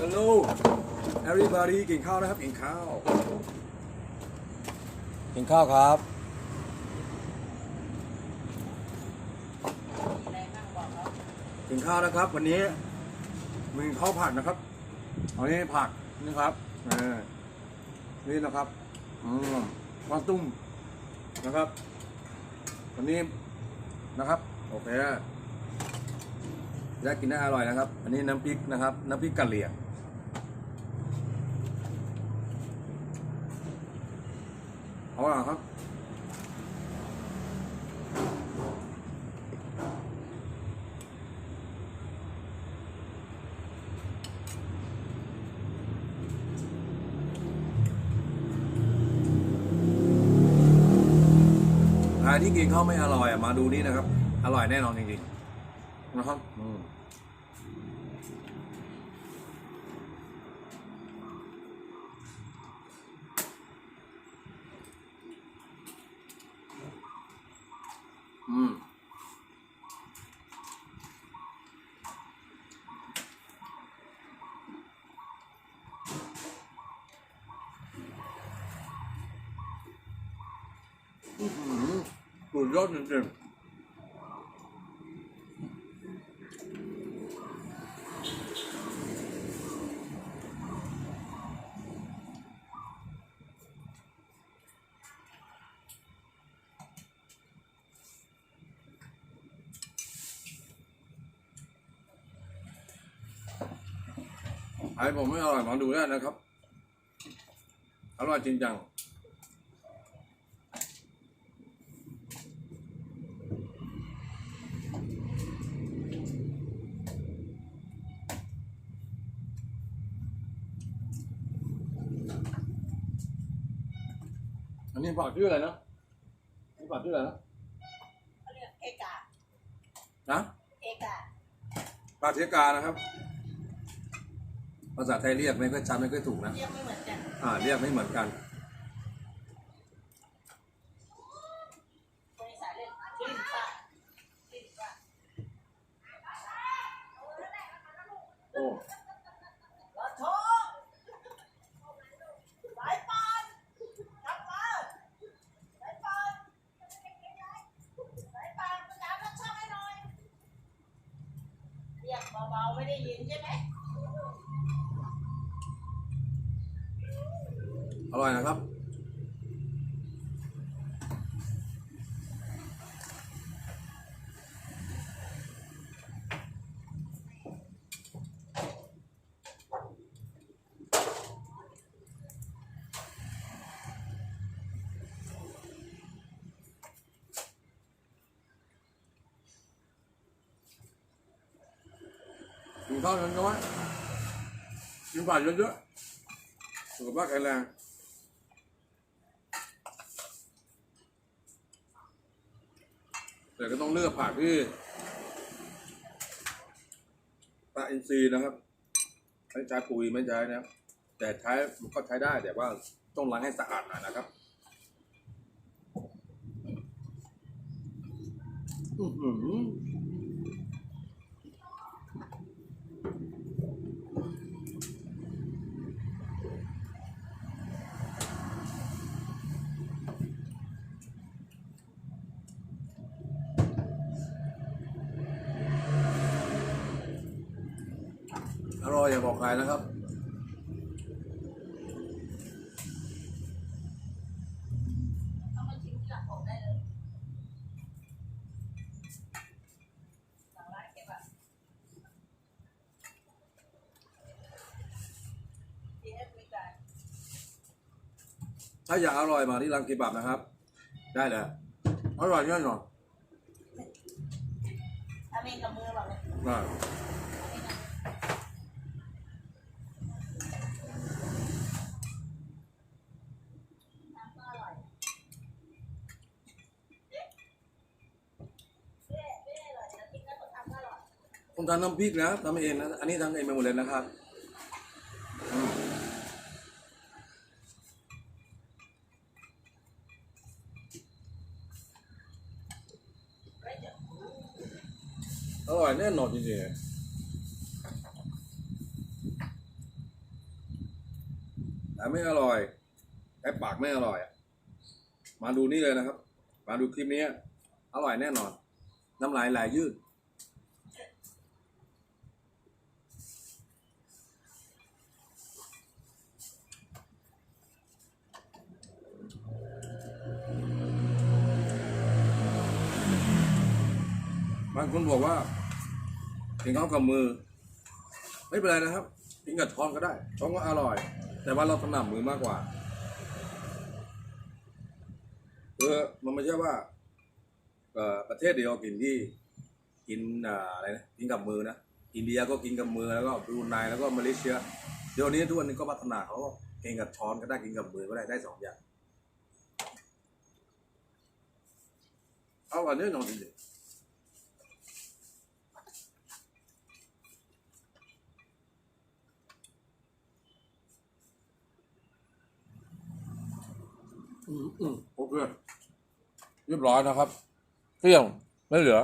Hello everybody กินข้าวนะครับ กินข้าว กินข้าวครับ กินข้าวนะครับ วันนี้มีข้าวผัดนะครับอันนี้ผักนะครับเออนี่นะครับอืมปลาตุ้มนะครับ วันนี้นะครับ โอเคจะกินได้อร่อยนะครับ อันนี้น้ำพริกนะครับ น้ำพริกกะเหรี่ยง อาละครับใครที่กินข้าวไม่อร่อยอะมาดูนี่นะครับ อร่อยแน่นอนจริงๆนะครับ อืมอืมอื้อหือสุดยอดจริงๆ ไอ้ผมไม่อร่อยมาดูได้นะครับ อร่อยจริงจังอันนี้ฝากชื่ออะไรนะนี่ฝากชื่ออะไรนะเขาเรียกเอกานะเอกาปลาเทกานะครับ ภาษาไทยเรียกไม่ค่อยชัดไม่ค่อยถูกนะ เรียกไม่เหมือนกัน อ่า เรียกไม่เหมือนกันบริษัทเรียกลิ้นป้าลิ้นป้าโอ้รถโชว์สายปานกลับมาสายปานสายปานประจำรับช่างให้หน่อยเรียกเบาๆไม่ได้ยินใช่ไหม อร่อยนะครับกินข้าวน้อยๆกินผักเยอะๆสุขภาพแข็งแรง แต่ก็ต้องเลือกผักที่ปลาอินทรีย์นะครับไม่ใช้ปุ๋ยไม่ใช้นะแต่ใช้มันก็ใช้ได้แต่ว่าต้องล้างให้สะอาดหน่อยนะครับอือหือ อร่อยอย่าบอกใครนะครับเอามาชิมที่หลังผมได้เลยหลังร้านเก็บอะที่ให้บริการถ้าอยากอร่อยมาที่ร้านเคบับนะครับ ได้เลยอร่อยแน่นอนทำเองกับมือแบบนี้ได้น้ำก็อร่อยเอ๊ะเอ๊ะเอ๊ะอร่อยน้ำพริกแล้วก็ทำก็อร่อย ผมทำน้ำพริกนะทำเองนะอันนี้ทำเองไปหมดเลยนะครับอร่อยแน่นอนจริงๆแต่ไม่อร่อยใช้ปากไม่อร่อยอะมาดูนี่เลยนะครับ มาดูคลิปนี้ อร่อยแน่นอน น้ำลายไหลยืด บางคนบอกว่ากินข้าวกับมือ ไม่เป็นไรนะครับกินกับช้อนก็ได้ ช้อนก็อร่อย แต่ว่าเราถนัดมือมากกว่าเออมันไม่ใช่ว่าประเทศเดียวกินที่กินอะไรนะกินกับมือนะอินเดียก็กินกับมือแล้วก็บรูไนแล้วก็มาเลเซียเดี๋ยวนี้ทุกวันนี้ก็พัฒนาเขาก็กินกับช้อนก็ได้กินกับมือก็ได้ได้สองอย่างเอาอันนี้หน่อยสิ อืมอืมโอเคเรียบร้อยนะครับเตี้ยงไม่เหลือ